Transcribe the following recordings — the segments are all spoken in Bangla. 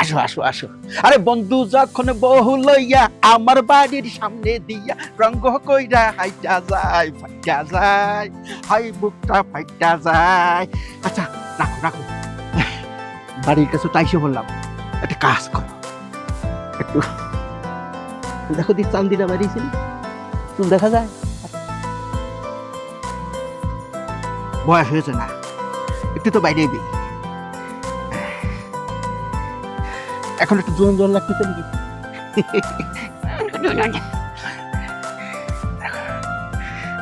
আসো আসো আসো। আরে বন্ধু, যখন বহু লইয়া আমার বাড়ির সামনে দিয়া রঙ্গ কইরা হাইটা যায়, ফাইটা যায়, হাই বুকটা ফাইটা যায়। আচ্ছা রাখো রাখো। বাড়ির কাছে তাইসে বললাম, একটা কাজ করো। একটু দেখো দি চান্দিটা বাড়িয়েছিল তুমি দেখা যায়? বয়স হয়েছে না, একটু তো বাইরে দিই এখন একটু জোন জোন লাগতেছে নাকি?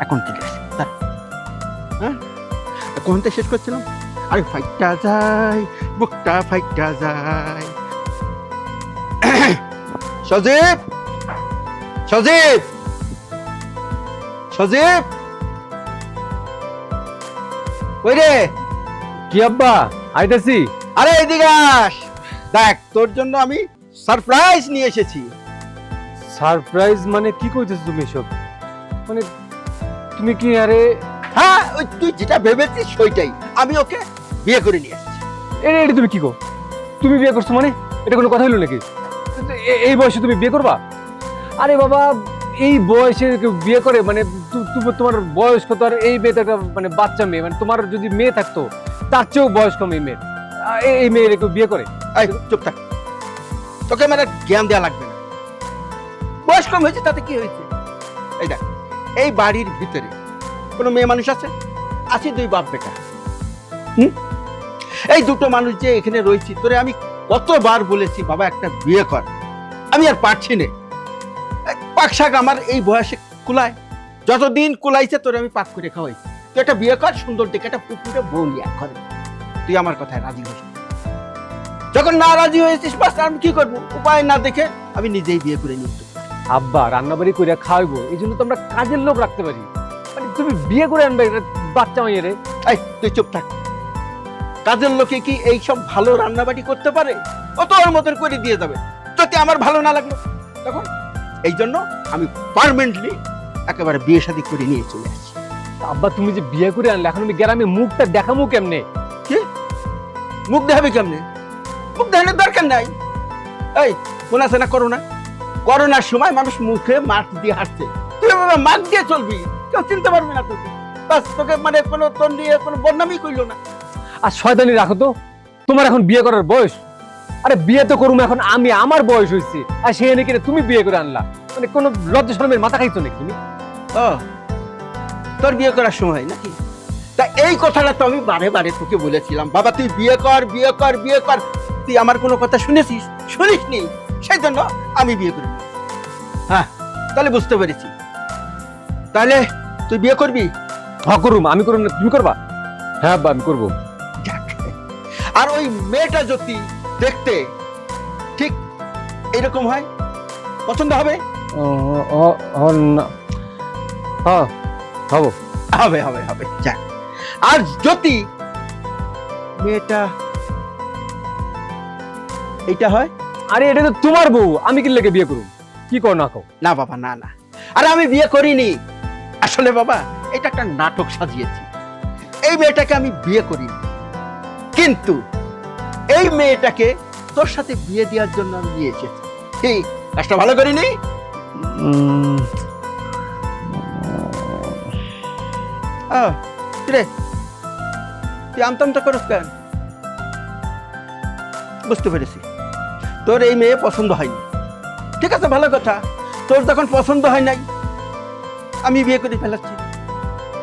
এখন ঠিক আছে হ্যাঁ? কোন থেকে শেষ করছিলাম। আরে ফাইটটা যায় বুকটা ফাইটটা যায়। সজীব! সজীব! সজীব! ওই রে? কি আব্বা? আইতাছি। আরে এদিকে আস! দেখ তোর জন্য আমি সারপ্রাইজ নিয়ে এসেছি। সারপ্রাইজ মানে কি কইতেছ তুমি সব মানে তুমি কি আরে হ্যাঁ ওই তুই যেটা ভেবেছিস সেটাই আমি ওকে বিয়ে করে নিয়ে এসেছি। এটা এটা তুমি কি কো? তুমি বিয়ে করছ মানে? এটা কোনো কথা হলো নাকি? এই বয়সে তুমি বিয়ে করবা? আরে বাবা এই বয়সে কেউ বিয়ে করে মানে তোমার বয়স কত আর এই মেয়েটা মানে বাচ্চা মেয়ে মানে তোমার যদি মেয়ে থাকতো তার চেয়েও বয়স কম এই মেয়ের এই- মেয়ে কেউ বিয়ে করে? এই, চুপ থাক। তোকে আমার জ্ঞান দেওয়া লাগবে না। বয়স কম হয়েছে, তাতে কি হয়েছে? এই দেখ, এই বাড়ির ভিতরে কোনো মেয়ে মানুষ আছে? আছে দুই বাপ বেটা। হুম? এই দুটো মানুষ যে এখানে রয়েছি, তোরে আমি কতবার বলেছি, বাবা, একটা বিয়ে কর। আমি আর পারছি না। এই পাক আমার এই বয়সে কুলায়। যতদিন কুলাইছে, তোরে আমি পাক করে খাওয়াইছি। তুই একটা বিয়ে কর, সুন্দর দেখে একটা পুকুরে বউ নিয়ে তুই আমার কথায় রাজি হইস যখন না রাজি হয়েছিস বাস আমি কি করব? উপায় না দেখে আমি নিজেই বিয়ে করে নিই আব্বা রান্নাবাড়ি করে খাওয়াইবো এই জন্য তো আমরা কাজের লোক রাখতে পারি। মানে তুমি বিয়ে করে আনবে বাচ্চা মাইয়ে রে। এই তুই চুপ থাক। কাজের লোকে কি এই সব ভালো রান্নাবাড়ি করতে পারে? ও তো ওর মতন করে দিয়ে যাবে। যদি আমার ভালো না লাগল তখন এই জন্য আমি পারমানেন্টলি একেবারে বিয়ে শাদী করে নিয়ে চলে আসছি। আব্বা তুমি যে বিয়ে করে আনলে এখন আমি গ্রামে মুখটা দেখামু কেমনে? কি? মুখ দেখাবে কেমনে? দরকার নাই। এই কোন আছে না করোনা? করোনার সময় মানুষ মুখে মাস্ক দিয়ে হাঁটছে। তুই মাস্ক দিয়ে চলবি? কেউ চিনতে পারবে না তোকে। বাস তোকে মানে কোনো তোর নিয়ে কোনো বদনামই করল না। আর শয়তানি রাখো তো। তোমার এখন বিয়ে করার বয়স। আরে বিয়ে তো করুম এখন আমি আমার বয়স হয়েছে আর সে নাকি তুমি বিয়ে করে আনলা। মানে কোনো লজ্জা শরমের মাথা খাইছো নাকি তুমি? ও তোর বিয়ে করার সময় নাকি? তা এই কথাটা তো আমি বারে বারে তোকে বলেছিলাম। বাবা তুই বিয়ে কর বিয়ে কর বিয়ে কর। তুই আমার কোনো কথা শুনেছিস? শুনিসনি? সেই জন্য আমি বিয়ে করি। হ্যাঁ তাহলে বুঝতে পেরেছি। তাহলে তুই বিয়ে করবি? হ্যাঁ করুম। আমি করুম না তুমি করবা? হ্যাঁ আব্বা আমি করব। আর ওই মেয়েটা যদি দেখতে ঠিক এরকম হয় পছন্দ হবে? হ্যাঁ হব। হবে হবে হবে। যাক। আর যদি মেয়েটা এইটা হয়? আরে এটা তো তোমার বউ। আমি কি লেগে বিয়ে করুম? কি কর না কও? না বাবা না না। আরে আমি বিয়ে করিনি। আসলে বাবা এটা একটা নাটক সাজিয়েছি। এই মেয়েটাকে আমি বিয়ে করিনি। কিন্তু এই মেয়েটাকে তোর সাথে বিয়ে দেওয়ার জন্য আমি নিয়ে এসেছি। কি কাজটা ভালো করিনি? আহ, কিরে? তুই আমতামটা করস কেন? বুঝতে পেরেছি। তোর এই মেয়ে পছন্দ হয়নি। ঠিক আছে ভালো কথা। তোর যখন পছন্দ হয় নাই। আমি বিয়ে করে ফেলাচ্ছি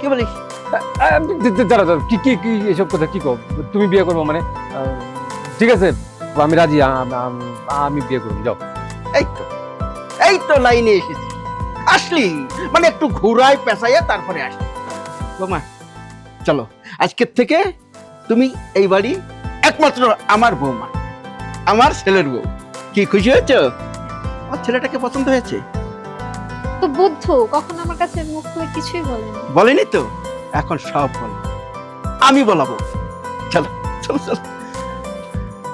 কি বলিস? আহ, দে- দে- দাঁড়াও দাঁড়াও, কি কি কি এসব কথা কি কও? তুমি বিয়ে করব মানে? ঠিক আছে আমি রাজি আমি বিয়ে করব যাও। এই তো এই তো লাইনে এসেছি। আসলি মানে একটু ঘুরাই পেঁচাইয়া তারপরে আসলি। বোমা চলো। আজকের থেকে তুমি এই বাড়ি একমাত্র আমার বৌমা। আমার ছেলের বউ। কি খুশি হয়েছ? আমার ছেলেটাকে পছন্দ হয়েছে। তো বুদ্ধ কখন আমার কাছে মুখ খুলে কিছুই বলেনি। বলেনি তো? এখন সব বল। আমি বলাবো। চলো চলো চলো।